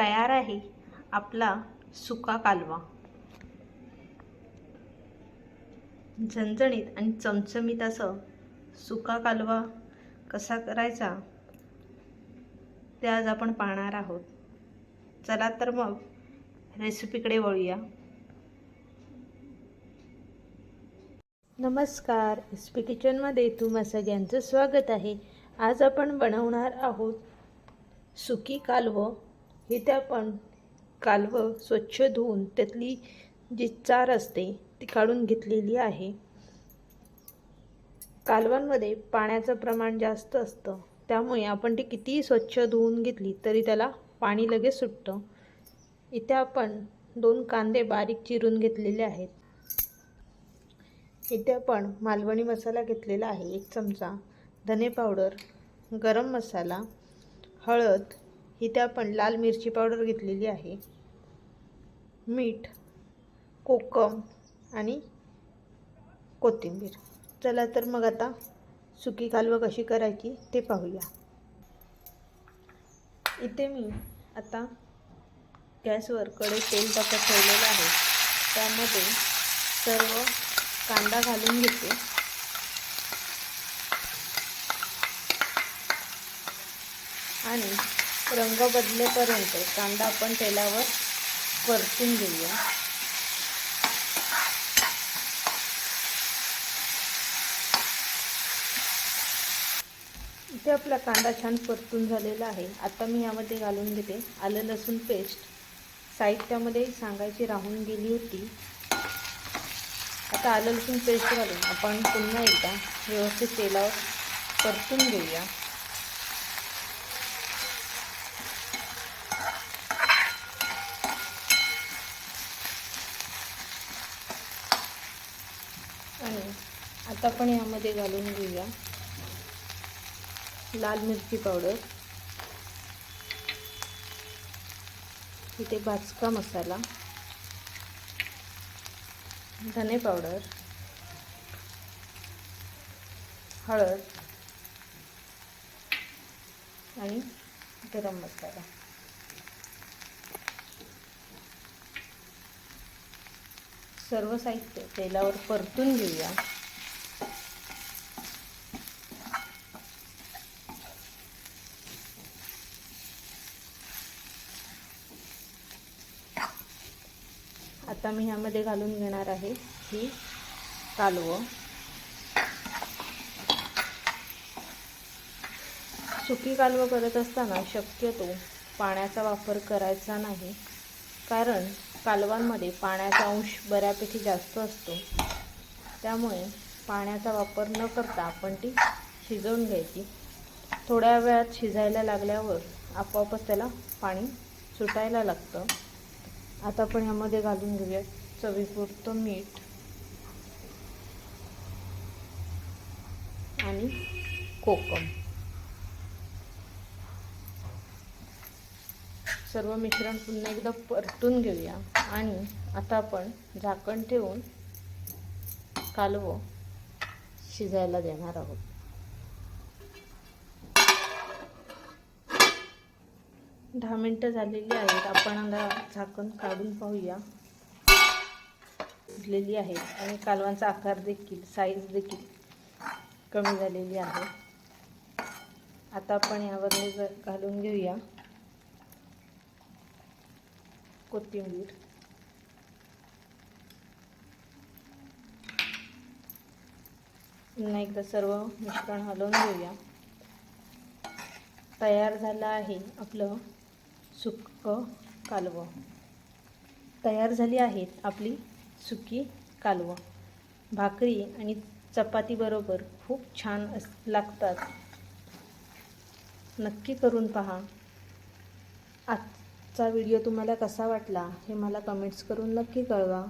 तयार आहे आपला सुका कालवा. झणझणीत आणि चमचमीत असं सुका कालवा कसा करायचा ते आज आपण पाहणार आहोत. चला तर मग रेसिपीकडे वळूया. नमस्कार एस पी किचनमध्ये तुम्हा सगळ्यांचं स्वागत आहे. आज आपण बनवणार आहोत सुकी कालवं. इथे आपण कालवं स्वच्छ धुवून त्यातली जी चार असते ती काढून घेतलेली आहे. कालवांमध्ये पाण्याचं प्रमाण जास्त असतं. त्यामुळे आपण ती कितीही स्वच्छ धुवून घेतली तरी त्याला पाणी लगेच सुटतं. इथे आपण दोन कांदे बारीक चिरून घेतलेले आहेत. इथे आपण मालवणी मसाला घेतलेला आहे एक चमचा. धने पावडर गरम मसाला हळद इथे आपण लाल मिरची पावडर घेतलेली आहे. मीठ कोकम आणि कोथिंबीर. चला तर मग आता सुकी कालवं कशी करायची ते पाहूया. इथे मी आता गॅसवर कडे तेल टाकत ठेवलेलं आहे. त्यामध्ये सर्व कांदा घालून घेते. आणि रंग बदलेपर्यंत कांदा आपण तेलावर परतून घेऊया. इथे आपला कांदा छान परतून झालेला आहे. आता मी यामध्ये घालून घेते आलं लसूण पेस्ट. साहित्यामध्ये सांगायची राहून गेली होती. आता आलं लसूण पेस्ट घालून आपण पुन्हा एकदा व्यवस्थित तेलावर परतून घेऊया आणि आता आपण यामध्ये घालून घेऊया. लाल मिरची पावडर. इथे भाजका मसाला. धने पावडर. हळद. आणि गरम मसाला. सर्व साहित्य तेलावर परतून घेऊया. आता मी ह्यामध्ये घालून घेणार आहे ही कालवं. सुकी कालवं करत असताना शक्यतो पाण्याचा वापर करायचा नाही कारण कालवांमध्ये पाण्याचा अंश बऱ्यापैकी जास्त असतो. त्यामुळे पाण्याचा वापर न करता आपण ती शिजवून घ्यायची. थोड्या वेळात शिजायला लागल्यावर आपोआपच त्याला पाणी सुटायला लागतं. आता आपण ह्यामध्ये घालून घेऊया चवीपुरतं मीठ. आणि कोकम. सर्व मिश्रण पुन्हा एकदा परतून घेऊया. आणि आता आपण झाकण ठेवून कालवं शिजायला देणार आहोत. दहा मिनटं झालेली आहेत. आपण आता झाकण काढून पाहूया. शिजलेली आहे. आणि कालवांचा आकार देखील साईज देखील कमी झालेली आहे. आता आपण यावर घालून घेऊया. कोथिंबीर. पुन्हा एकदा सर्व मिश्रण हलवून घेऊया. तयार झालं आहे आपलं सुकं कालवं. तयार झाली आहेत आपली सुकी कालवं. भाकरी आणि चपातीबरोबर खूप छान अस लागतात. नक्की करून पहा. आजचा व्हिडिओ तुम्हाला कसा वाटला हे मला कमेंट्स करून नक्की कळवा.